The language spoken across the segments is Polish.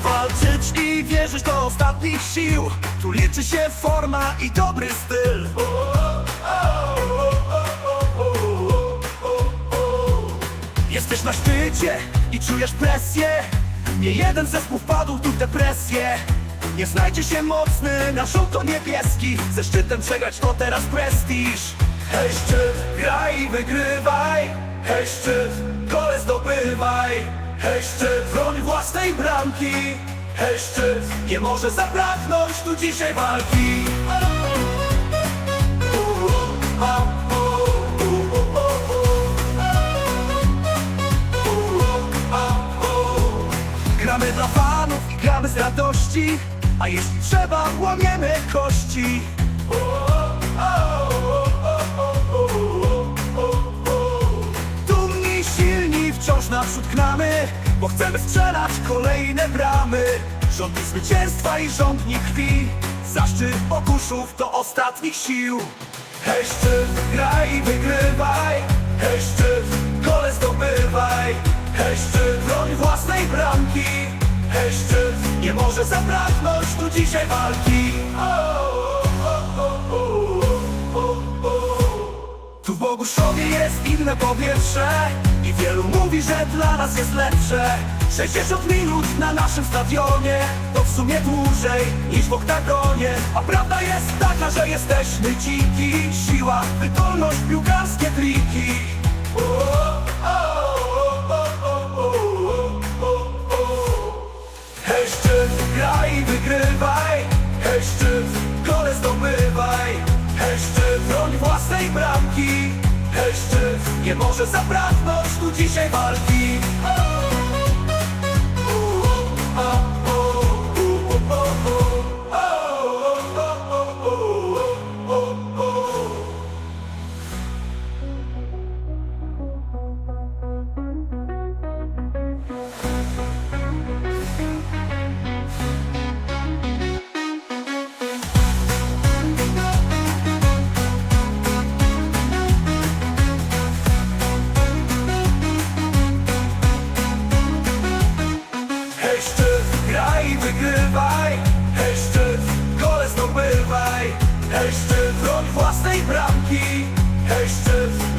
walczyć i wierzyć do ostatnich sił Tu liczy się forma i dobry styl Jesteś na szczycie i czujesz presję Nie jeden zespół wpadł tu w depresję Nie znajdzie się mocny na żółto niebieski Ze szczytem przegrać to teraz prestiż Hej szczyt, graj i wygrywaj. Hej szczyt, gole zdobywaj. Hej szczyt, broń własnej bramki. Hej szczyt, nie może zabraknąć tu dzisiaj walki. Gramy dla fanów gramy z radości A jeśli trzeba, łamiemy kości naprzód gnamy Bo chcemy strzelać kolejne bramy. Rządni zwycięstwa i rządni krwi Zaszczyt okuszów do ostatnich sił. Hej szczyt, graj i wygrywaj. Hej szczyt, gole zdobywaj. Hej szczyt, broń własnej bramki. Hej szczyt, nie może zabraknąć tu dzisiaj walki Tu w Boguszowie jest inne powietrze I wielu mówi, że dla nas jest lepsze. 60 minut na naszym stadionie To w sumie dłużej niż w oktagonie. A prawda jest taka, że jesteśmy dziki. Siła, wydolność, piłkarskie triki. Hej szczyt, graj i wygrywaj. Hej szczyt, gole szczyt, broń własnej bramki. Hej szczyt, nie może zabraknąć tu dzisiaj walki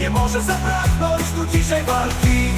nie może zabraknąć tu dzisiaj walki